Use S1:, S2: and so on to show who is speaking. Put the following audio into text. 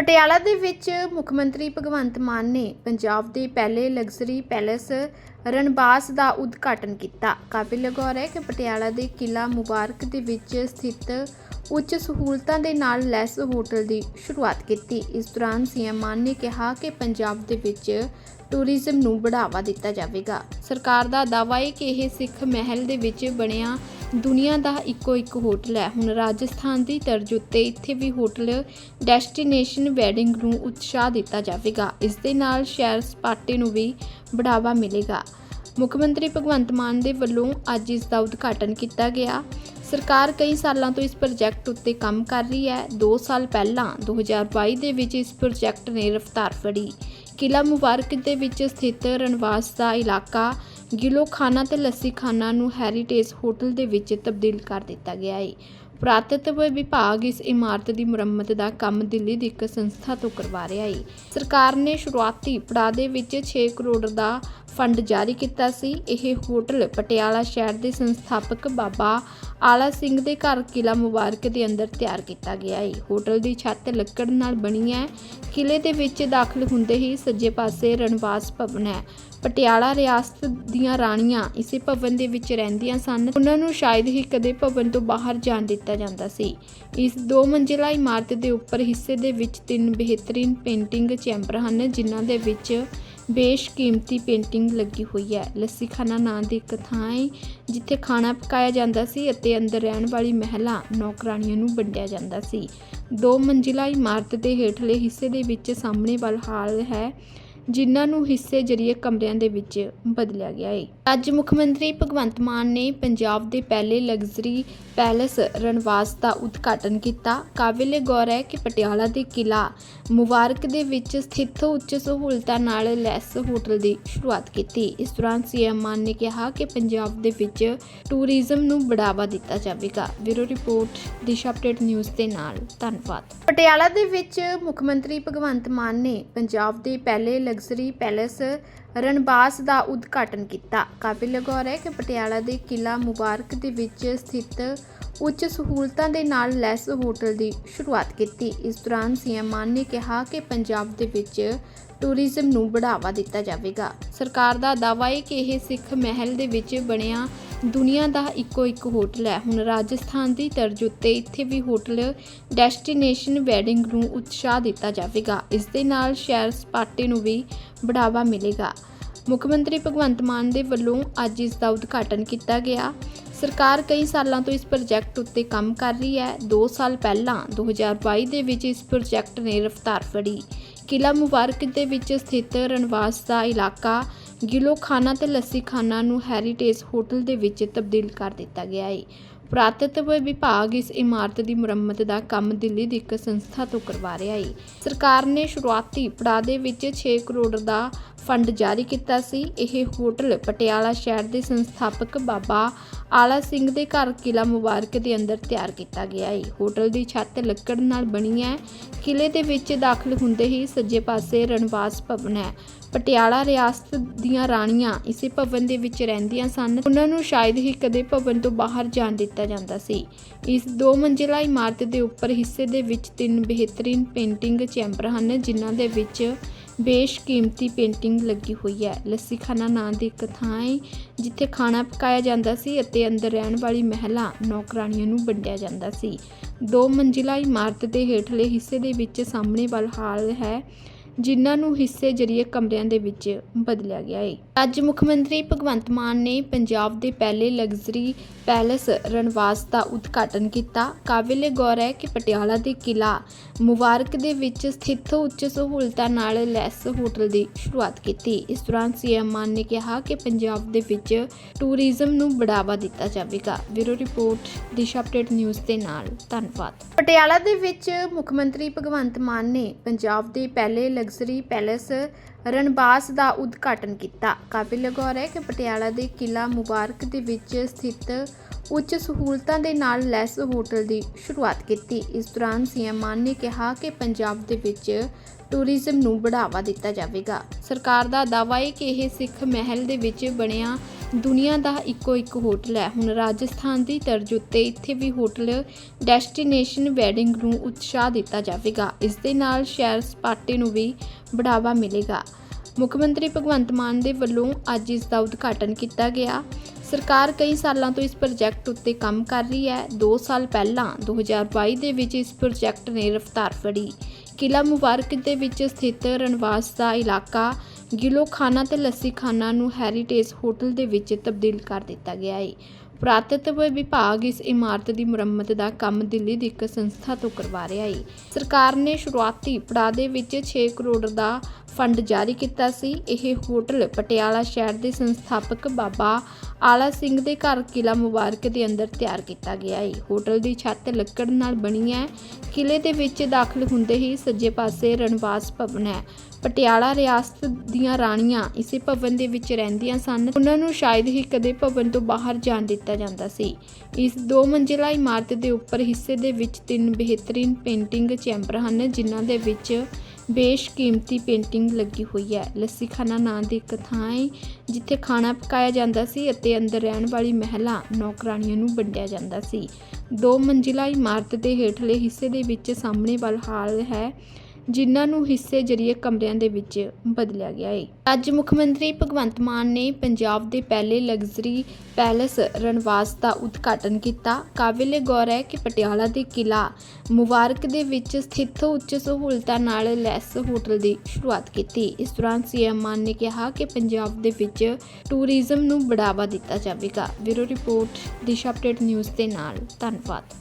S1: ਪਟਿਆਲਾ ਦੇ ਵਿੱਚ ਮੁੱਖ ਮੰਤਰੀ ਭਗਵੰਤ ਮਾਨ ਨੇ ਪੰਜਾਬ ਦੇ ਪਹਿਲੇ ਲਗਜ਼ਰੀ ਪੈਲੇਸ ਰਣਬਾਸ ਦਾ ਉਦਘਾਟਨ ਕੀਤਾ। ਕਾਬਿਲ ਗੌਰ ਹੈ ਕਿ ਪਟਿਆਲਾ ਦੇ ਕਿਲਾ ਮੁਬਾਰਕ ਦੇ ਵਿੱਚ ਸਥਿਤ ਉੱਚ ਸਹੂਲਤਾਂ ਦੇ ਨਾਲ ਲੈਸ ਹੋਟਲ ਦੀ ਸ਼ੁਰੂਆਤ ਕੀਤੀ। ਇਸ ਦੌਰਾਨ ਸੀਐਮ ਮਾਨ ਨੇ ਕਿਹਾ ਕਿ ਪੰਜਾਬ ਦੇ ਵਿੱਚ ਟੂਰਿਜ਼ਮ ਨੂੰ ਬੜਾਵਾ ਦਿੱਤਾ ਜਾਵੇਗਾ। ਸਰਕਾਰ ਦਾ ਦਾਅਵਾ ਹੈ ਕਿ ਇਹ ਸਿੱਖ ਮਹਿਲ ਦੇ ਵਿੱਚ ਬਣਿਆ ਦੁਨੀਆ ਦਾ ਇੱਕੋ ਇੱਕ ਹੋਟਲ ਹੈ। ਹੁਣ ਰਾਜਸਥਾਨ ਦੀ ਤਰਜ਼ ਉੱਤੇ ਇੱਥੇ ਵੀ ਹੋਟਲ ਡੈਸਟੀਨੇਸ਼ਨ ਵੈਡਿੰਗ ਨੂੰ ਉਤਸ਼ਾਹ ਦਿੱਤਾ ਜਾਵੇਗਾ। ਇਸ ਦੇ ਨਾਲ ਸ਼ਹਿਰ ਸਪਾਟੇ ਨੂੰ ਵੀ ਬੜਾਵਾ ਮਿਲੇਗਾ। ਮੁੱਖ ਮੰਤਰੀ ਭਗਵੰਤ ਮਾਨ ਦੇ ਵੱਲੋਂ ਅੱਜ ਇਸ ਦਾ ਉਦਘਾਟਨ ਕੀਤਾ ਗਿਆ। ਸਰਕਾਰ ਕਈ ਸਾਲਾਂ ਤੋਂ ਇਸ ਪ੍ਰੋਜੈਕਟ ਉੱਤੇ ਕੰਮ ਕਰ ਰਹੀ ਹੈ। 2 ਸਾਲ ਪਹਿਲਾਂ 2022 ਦੇ ਵਿੱਚ ਇਸ ਪ੍ਰੋਜੈਕਟ ਨੇ ਰਫ਼ਤਾਰ ਫੜੀ। ਕਿਲਾ ਮੁਬਾਰਕ ਦੇ ਵਿੱਚ ਸਥਿਤ ਰਣਵਾਸ ਦਾ ਇਲਾਕਾ ਗਿਲੋ ਖਾਨਾ ਤੇ ਲੱਸੀ ਖਾਨਾ ਨੂੰ ਹੈਰੀਟੇਜ ਹੋਟਲ ਦੇ ਵਿੱਚ ਤਬਦੀਲ ਕਰ ਦਿੱਤਾ ਗਿਆ ਹੈ ਪੁਰਾਤਤਵ ਵਿਭਾਗ ਇਸ ਇਮਾਰਤ ਦੀ ਮੁਰੰਮਤ ਦਾ ਕੰਮ ਦਿੱਲੀ ਦੀ ਇੱਕ ਸੰਸਥਾ ਤੋਂ ਕਰਵਾ ਰਿਹਾ ਹੈ ਸਰਕਾਰ ਨੇ ਸ਼ੁਰੂਆਤੀ ਪੜਾਅ ਦੇ ਵਿੱਚ 6 ਕਰੋੜ ਦਾ ਫੰਡ ਜਾਰੀ ਕੀਤਾ ਸੀ। ਇਹ ਹੋਟਲ ਪਟਿਆਲਾ ਸ਼ਹਿਰ ਦੇ ਸੰਸਥਾਪਕ ਬਾਬਾ ਆਲਾ ਸਿੰਘ ਦੇ ਘਰ ਕਿਲਾ ਮੁਬਾਰਕ ਦੇ ਅੰਦਰ ਤਿਆਰ ਕੀਤਾ ਗਿਆ ਹੈ। ਹੋਟਲ ਦੀ ਛੱਤ ਲੱਕੜ ਨਾਲ ਬਣੀ ਹੈ। ਕਿਲੇ ਦੇ ਵਿੱਚ ਦਾਖਲ ਹੁੰਦੇ ਹੀ ਸੱਜੇ ਪਾਸੇ ਰਣਵਾਸ ਭਵਨ ਹੈ। ਪਟਿਆਲਾ ਰਿਆਸਤ ਦੀਆਂ ਰਾਣੀਆਂ ਇਸੇ ਭਵਨ ਦੇ ਵਿੱਚ ਰਹਿੰਦੀਆਂ ਸਨ। ਉਹਨਾਂ ਨੂੰ ਸ਼ਾਇਦ ਹੀ ਕਦੇ ਭਵਨ ਤੋਂ ਬਾਹਰ ਜਾਣ ਦਿੱਤਾ ਜਾਂਦਾ ਸੀ। ਇਸ ਦੋ ਮੰਜ਼ਿਲਾ ਇਮਾਰਤ ਦੇ ਉੱਪਰ ਹਿੱਸੇ ਦੇ ਵਿੱਚ ਤਿੰਨ ਬਿਹਤਰੀਨ ਪੇਂਟਿੰਗ ਚੈਂਬਰ ਹਨ, ਜਿਨ੍ਹਾਂ ਦੇ ਵਿੱਚ ਬੇਸ਼ਕੀਮਤੀ ਪੇਂਟਿੰਗ ਲੱਗੀ ਹੋਈ ਹੈ। ਲੱਸੀ ਖਾਨਾ ਨਾਂ ਦੀ ਇੱਕ ਥਾਂ ਹੈ, ਜਿੱਥੇ ਖਾਣਾ ਪਕਾਇਆ ਜਾਂਦਾ ਸੀ ਅਤੇ ਅੰਦਰ ਰਹਿਣ ਵਾਲੀ ਮਹਿਲਾ ਨੌਕਰਾਣੀਆਂ ਨੂੰ ਵੰਡਿਆ ਜਾਂਦਾ ਸੀ। ਦੋ ਮੰਜ਼ਿਲਾ ਇਮਾਰਤ ਦੇ ਹੇਠਲੇ ਹਿੱਸੇ ਦੇ ਵਿੱਚ ਸਾਹਮਣੇ ਵੱਲ ਹਾਲ ਹੈ। ਜਿਨ੍ਹਾਂ ਨੂੰ ਹਿੱਸੇ ਜਰੀਏ ਕਮਰਿਆਂ ਦੇ ਵਿੱਚ ਬਦਲਿਆ ਗਿਆ ਹੈ ਅੱਜ ਮੁੱਖ ਮੰਤਰੀ ਭਗਵੰਤ ਮਾਨ ਨੇ ਪੰਜਾਬ ਦੇ ਪਹਿਲੇ ਲਗਜ਼ਰੀ ਪੈਲੇਸ ਰਣਵਾਸ ਦਾ ਉਦਘਾਟਨ ਕੀਤਾ। ਕਾਬਿਲੇ ਗੌਰ ਹੈ ਕਿ ਪਟਿਆਲਾ ਦੇ ਕਿਲਾ ਮੁਬਾਰਕ ਦੇ ਵਿੱਚ ਸਥਿਤ ਉੱਚ ਸਹੂਲਤਾਂ ਨਾਲ ਲੈਸ ਹੋਟਲ ਦੀ ਸ਼ੁਰੂਆਤ ਕੀਤੀ। ਇਸ ਦੌਰਾਨ ਸੀਐਮ ਮਾਨ ਨੇ ਕਿਹਾ ਕਿ ਪੰਜਾਬ ਦੇ ਵਿੱਚ ਟੂਰਿਜ਼ਮ ਨੂੰ ਬੜਾਵਾ ਦਿੱਤਾ ਜਾਵੇਗਾ। Bureau report, Disha update news ਦੇ ਨਾਲ। ਧੰਨਵਾਦ। ਪਟਿਆਲਾ ਦੇ ਵਿੱਚ ਮੁੱਖ ਮੰਤਰੀ ਭਗਵੰਤ ਮਾਨ ਨੇ ਪੰਜਾਬ ਦੇ ਪਹਿਲੇ ਲਗਜ਼ਰੀ ਪੈਲੇਸ ਰਣਬਾਸ ਦਾ ਉਦਘਾਟਨ ਕੀਤਾ। ਕਾਬਿਲ ਗੌਰ ਹੈ ਕਿ ਪਟਿਆਲਾ ਦੇ ਕਿਲਾ ਮੁਬਾਰਕ ਦੇ ਵਿੱਚ ਸਥਿਤ ਉੱਚ ਸਹੂਲਤਾਂ ਦੇ ਨਾਲ ਲੈਸ ਹੋਟਲ ਦੀ ਸ਼ੁਰੂਆਤ ਕੀਤੀ। ਇਸ ਦੌਰਾਨ ਸੀਐਮ ਮਾਨ ਨੇ ਕਿਹਾ ਕਿ ਪੰਜਾਬ ਦੇ ਵਿੱਚ ਟੂਰਿਜ਼ਮ ਨੂੰ ਬੜਾਵਾ ਦਿੱਤਾ ਜਾਵੇਗਾ। ਸਰਕਾਰ ਦਾ ਦਾਅਵਾ ਹੈ ਕਿ ਇਹ ਸਿੱਖ ਮਹਿਲ ਦੇ ਵਿੱਚ ਬਣਿਆ ਦੁਨੀਆ ਦਾ ਇੱਕੋ ਇੱਕ ਹੋਟਲ ਹੈ। ਹੁਣ ਰਾਜਸਥਾਨ ਦੀ ਤਰਜ਼ ਉੱਤੇ ਇੱਥੇ ਵੀ ਹੋਟਲ ਡੈਸਟੀਨੇਸ਼ਨ ਵੈਡਿੰਗ ਨੂੰ ਉਤਸ਼ਾਹ ਦਿੱਤਾ ਜਾਵੇਗਾ। ਇਸ ਦੇ ਨਾਲ ਸ਼ਹਿਰ ਸਪਾਟੇ ਨੂੰ ਵੀ ਬੜਾਵਾ ਮਿਲੇਗਾ। ਮੁੱਖ ਮੰਤਰੀ ਭਗਵੰਤ ਮਾਨ ਦੇ ਵੱਲੋਂ ਅੱਜ ਇਸ ਦਾ ਉਦਘਾਟਨ ਕੀਤਾ ਗਿਆ। ਸਰਕਾਰ ਕਈ ਸਾਲਾਂ ਤੋਂ ਇਸ ਪ੍ਰੋਜੈਕਟ ਉੱਤੇ ਕੰਮ ਕਰ ਰਹੀ ਹੈ। 2 ਸਾਲ ਪਹਿਲਾਂ 2022 ਦੇ ਵਿੱਚ ਇਸ ਪ੍ਰੋਜੈਕਟ ਨੇ ਰਫ਼ਤਾਰ ਫੜੀ। ਕਿਲਾ ਮੁਬਾਰਕ ਦੇ ਵਿੱਚ ਸਥਿਤ ਰਣਵਾਸ ਦਾ ਇਲਾਕਾ ਗਿਲੋ ਖਾਨਾ ਤੇ ਲੱਸੀ ਖਾਨਾ ਨੂੰ ਹੈਰੀਟੇਜ ਹੋਟਲ ਦੇ ਵਿੱਚ ਤਬਦੀਲ ਕਰ ਦਿੱਤਾ ਗਿਆ ਹੈ ਪੁਰਾਤਤਵ ਵਿਭਾਗ ਇਸ ਇਮਾਰਤ ਦੀ ਮੁਰੰਮਤ ਦਾ ਕੰਮ ਦਿੱਲੀ ਦੀ ਇੱਕ ਸੰਸਥਾ ਤੋਂ ਕਰਵਾ ਰਿਹਾ ਹੈ ਸਰਕਾਰ ਨੇ ਸ਼ੁਰੂਆਤੀ ਪੜਾਅ ਦੇ ਵਿੱਚ 6 ਕਰੋੜ ਦਾ ਫੰਡ ਜਾਰੀ ਕੀਤਾ ਸੀ। ਇਹ ਹੋਟਲ ਪਟਿਆਲਾ ਸ਼ਹਿਰ ਦੇ ਸੰਸਥਾਪਕ ਬਾਬਾ ਆਲਾ ਸਿੰਘ ਦੇ ਘਰ ਕਿਲਾ ਮੁਬਾਰਕ ਦੇ ਅੰਦਰ ਤਿਆਰ ਕੀਤਾ ਗਿਆ ਹੈ ਹੋਟਲ ਦੀ ਛੱਤ ਲੱਕੜ ਨਾਲ ਬਣੀ ਹੈ। ਕਿਲੇ ਦੇ ਵਿੱਚ ਦਾਖਲ ਹੁੰਦੇ ਹੀ ਸੱਜੇ ਪਾਸੇ ਰਣਵਾਸ ਭਵਨ ਹੈ। ਪਟਿਆਲਾ ਰਿਆਸਤ ਦੀਆਂ ਰਾਣੀਆਂ ਇਸੇ ਭਵਨ ਦੇ ਵਿੱਚ ਰਹਿੰਦੀਆਂ ਸਨ। ਉਹਨਾਂ ਨੂੰ ਸ਼ਾਇਦ ਹੀ ਕਦੇ ਭਵਨ ਤੋਂ ਬਾਹਰ ਜਾਣ ਦਿੱਤਾ ਜਾਂਦਾ ਸੀ। ਇਸ ਦੋ ਮੰਜ਼ਿਲਾ ਇਮਾਰਤ ਦੇ ਉੱਪਰ ਹਿੱਸੇ ਦੇ ਵਿੱਚ ਤਿੰਨ ਬਿਹਤਰੀਨ ਪੇਂਟਿੰਗ ਚੈਂਬਰ ਹਨ, ਜਿਨ੍ਹਾਂ ਦੇ ਵਿੱਚ ਬੇਸ਼ਕੀਮਤੀ ਪੇਂਟਿੰਗ ਲੱਗੀ ਹੋਈ ਹੈ। ਲੱਸੀ ਖਾਨਾ ਨਾਂ ਦੀ ਇੱਕ ਥਾਂ ਹੈ ਜਿੱਥੇ ਖਾਣਾ ਪਕਾਇਆ ਜਾਂਦਾ ਸੀ ਅਤੇ ਅੰਦਰ ਰਹਿਣ ਵਾਲੀ ਮਹਿਲਾ ਨੌਕਰਾਣੀਆਂ ਨੂੰ ਵੰਡਿਆ ਜਾਂਦਾ ਸੀ। ਦੋ ਮੰਜ਼ਿਲਾ ਇਮਾਰਤ ਦੇ ਹੇਠਲੇ ਹਿੱਸੇ ਦੇ ਵਿੱਚ ਸਾਹਮਣੇ ਵੱਲ ਹਾਲ ਹੈ। ਜਿਨ੍ਹਾਂ ਨੂੰ ਹਿੱਸੇ ਜਰੀਏ ਕਮਰਿਆਂ ਦੇ ਵਿੱਚ ਬਦਲਿਆ ਗਿਆ ਹੈ ਅੱਜ ਮੁੱਖ ਮੰਤਰੀ ਭਗਵੰਤ ਮਾਨ ਨੇ ਪੰਜਾਬ ਦੇ ਪਹਿਲੇ ਲਗਜ਼ਰੀ ਪੈਲੇਸ ਰਣਵਾਸ ਦਾ ਉਦਘਾਟਨ ਕੀਤਾ। ਕਾਬਿਲੇ ਗੌਰ ਹੈ ਕਿ ਪਟਿਆਲਾ ਦੇ ਕਿਲਾ ਮੁਬਾਰਕ ਦੇ ਵਿੱਚ ਸਥਿਤ ਉੱਚ ਸਹੂਲਤਾਂ ਨਾਲ ਲੈਸ ਹੋਟਲ ਦੀ ਸ਼ੁਰੂਆਤ ਕੀਤੀ। ਇਸ ਦੌਰਾਨ ਸੀਐਮ ਮਾਨ ਨੇ ਕਿਹਾ ਕਿ ਪੰਜਾਬ ਦੇ ਵਿੱਚ ਟੂਰਿਜ਼ਮ ਨੂੰ ਬੜਾਵਾ ਦਿੱਤਾ ਜਾਵੇਗਾ। Bureau report, Disha update news ਦੇ ਨਾਲ। ਧੰਨਵਾਦ। ਪਟਿਆਲਾ ਦੇ ਵਿੱਚ ਮੁੱਖ ਮੰਤਰੀ ਭਗਵੰਤ ਮਾਨ ਨੇ ਪੰਜਾਬ ਦੇ ਪਹਿਲੇ ਲਗਜ਼ਰੀ ਪੈਲੇਸ ਰਣਬਾਸ ਦਾ ਉਦਘਾਟਨ ਕੀਤਾ। ਕਾਬਿਲ ਗੌਰ ਹੈ ਕਿ ਪਟਿਆਲਾ ਦੇ ਕਿਲਾ ਮੁਬਾਰਕ ਦੇ ਵਿੱਚ ਸਥਿਤ ਉੱਚ ਸਹੂਲਤਾਂ ਦੇ ਨਾਲ ਲੈਸ ਹੋਟਲ ਦੀ ਸ਼ੁਰੂਆਤ ਕੀਤੀ। ਇਸ ਦੌਰਾਨ ਸੀਐਮ ਮਾਨ ਨੇ ਕਿਹਾ ਕਿ ਪੰਜਾਬ ਦੇ ਵਿੱਚ ਟੂਰਿਜ਼ਮ ਨੂੰ ਬੜਾਵਾ ਦਿੱਤਾ ਜਾਵੇਗਾ। ਸਰਕਾਰ ਦਾ ਦਾਅਵਾ ਹੈ ਕਿ ਇਹ ਸਿੱਖ ਮਹਿਲ ਦੇ ਵਿੱਚ ਬਣਿਆ ਦੁਨੀਆ ਦਾ ਇੱਕੋ ਇੱਕ ਹੋਟਲ ਹੈ। ਹੁਣ ਰਾਜਸਥਾਨ ਦੀ ਤਰਜ਼ ਉੱਤੇ ਇੱਥੇ ਵੀ ਹੋਟਲ ਡੈਸਟੀਨੇਸ਼ਨ ਵੈਡਿੰਗ ਨੂੰ ਉਤਸ਼ਾਹ ਦਿੱਤਾ ਜਾਵੇਗਾ। ਇਸ ਦੇ ਨਾਲ ਸ਼ਹਿਰ ਸਪਾਟੇ ਨੂੰ ਵੀ ਬੜਾਵਾ ਮਿਲੇਗਾ। ਮੁੱਖ ਮੰਤਰੀ ਭਗਵੰਤ ਮਾਨ ਦੇ ਵੱਲੋਂ ਅੱਜ ਇਸ ਦਾ ਉਦਘਾਟਨ ਕੀਤਾ ਗਿਆ। ਸਰਕਾਰ ਕਈ ਸਾਲਾਂ ਤੋਂ ਇਸ ਪ੍ਰੋਜੈਕਟ ਉੱਤੇ ਕੰਮ ਕਰ ਰਹੀ ਹੈ। 2 ਸਾਲ ਪਹਿਲਾਂ 2022 ਦੇ ਵਿੱਚ ਇਸ ਪ੍ਰੋਜੈਕਟ ਨੇ ਰਫ਼ਤਾਰ ਫੜੀ। ਕਿਲਾ ਮੁਬਾਰਕ ਦੇ ਵਿੱਚ ਸਥਿਤ ਰਣਵਾਸ ਦਾ ਇਲਾਕਾ ਗਿਲੋ ਖਾਨਾ ਤੇ ਲੱਸੀ ਖਾਨਾ ਨੂੰ ਹੈਰੀਟੇਜ ਹੋਟਲ ਦੇ ਵਿੱਚ ਤਬਦੀਲ ਕਰ ਦਿੱਤਾ ਗਿਆ ਹੈ ਪੁਰਾਤਤਵ ਵਿਭਾਗ ਇਸ ਇਮਾਰਤ ਦੀ ਮੁਰੰਮਤ ਦਾ ਕੰਮ ਦਿੱਲੀ ਦੀ ਇੱਕ ਸੰਸਥਾ ਤੋਂ ਕਰਵਾ ਰਿਹਾ ਹੈ ਸਰਕਾਰ ਨੇ ਸ਼ੁਰੂਆਤੀ ਪੜਾਅ ਦੇ ਵਿੱਚ 6 ਕਰੋੜ ਦਾ ਫੰਡ ਜਾਰੀ ਕੀਤਾ ਸੀ। ਇਹ ਹੋਟਲ ਪਟਿਆਲਾ ਸ਼ਹਿਰ ਦੇ ਸੰਸਥਾਪਕ ਬਾਬਾ ਆਲਾ ਸਿੰਘ ਦੇ ਘਰ ਕਿਲਾ ਮੁਬਾਰਕ ਦੇ ਅੰਦਰ ਤਿਆਰ ਕੀਤਾ ਗਿਆ ਹੈ ਹੋਟਲ ਦੀ ਛੱਤ ਲੱਕੜ ਨਾਲ ਬਣੀ ਹੈ ਕਿਲੇ ਦੇ ਵਿੱਚ ਦਾਖਲ ਹੁੰਦੇ ਹੀ ਸੱਜੇ ਪਾਸੇ ਰਣਵਾਸ ਭਵਨ ਹੈ। ਪਟਿਆਲਾ ਰਿਆਸਤ ਦੀਆਂ ਰਾਣੀਆਂ ਇਸੇ ਭਵਨ ਦੇ ਵਿੱਚ ਰਹਿੰਦੀਆਂ ਸਨ। ਉਹਨਾਂ ਨੂੰ ਸ਼ਾਇਦ ਹੀ ਕਦੇ ਭਵਨ ਤੋਂ ਬਾਹਰ ਜਾਣ ਦਿੱਤਾ ਜਾਂਦਾ ਸੀ। ਇਸ ਦੋ ਮੰਜ਼ਿਲਾ ਇਮਾਰਤ ਦੇ ਉੱਪਰ ਹਿੱਸੇ ਦੇ ਵਿੱਚ ਤਿੰਨ ਬਿਹਤਰੀਨ ਪੇਂਟਿੰਗ ਚੈਂਬਰ ਹਨ, ਜਿਨ੍ਹਾਂ ਦੇ ਵਿੱਚ ਬੇਸ਼ਕੀਮਤੀ ਪੇਂਟਿੰਗ ਲੱਗੀ ਹੋਈ ਹੈ। ਲੱਸੀ ਖਾਨਾ ਨਾਂ ਦੀ ਇੱਕ ਥਾਂ ਹੈ, ਜਿੱਥੇ ਖਾਣਾ ਪਕਾਇਆ ਜਾਂਦਾ ਸੀ ਅਤੇ ਅੰਦਰ ਰਹਿਣ ਵਾਲੀ ਮਹਿਲਾ ਨੌਕਰਾਣੀਆਂ ਨੂੰ ਵੰਡਿਆ ਜਾਂਦਾ ਸੀ। ਦੋ ਮੰਜ਼ਿਲਾ ਇਮਾਰਤ ਦੇ ਹੇਠਲੇ ਹਿੱਸੇ ਦੇ ਵਿੱਚ ਸਾਹਮਣੇ ਵੱਲ ਹਾਲ ਹੈ। ਜਿਨ੍ਹਾਂ ਨੂੰ ਹਿੱਸੇ ਜਰੀਏ ਕਮਰਿਆਂ ਦੇ ਵਿੱਚ ਬਦਲਿਆ ਗਿਆ ਹੈ ਅੱਜ ਮੁੱਖ ਮੰਤਰੀ ਭਗਵੰਤ ਮਾਨ ਨੇ ਪੰਜਾਬ ਦੇ ਪਹਿਲੇ ਲਗਜ਼ਰੀ ਪੈਲੇਸ ਰਣਵਾਸ ਦਾ ਉਦਘਾਟਨ ਕੀਤਾ। ਕਾਬਿਲੇ ਗੌਰ ਹੈ ਕਿ ਪਟਿਆਲਾ ਦੇ ਕਿਲਾ ਮੁਬਾਰਕ ਦੇ ਵਿੱਚ ਸਥਿਤ ਉੱਚ ਸਹੂਲਤਾਂ ਨਾਲ ਲੈਸ ਹੋਟਲ ਦੀ ਸ਼ੁਰੂਆਤ ਕੀਤੀ। ਇਸ ਦੌਰਾਨ ਸੀਐਮ ਮਾਨ ਨੇ ਕਿਹਾ ਕਿ ਪੰਜਾਬ ਦੇ ਵਿੱਚ ਟੂਰਿਜ਼ਮ ਨੂੰ ਬੜਾਵਾ ਦਿੱਤਾ ਜਾਵੇਗਾ। Bureau report, Disha update news ਦੇ ਨਾਲ। ਧੰਨਵਾਦ।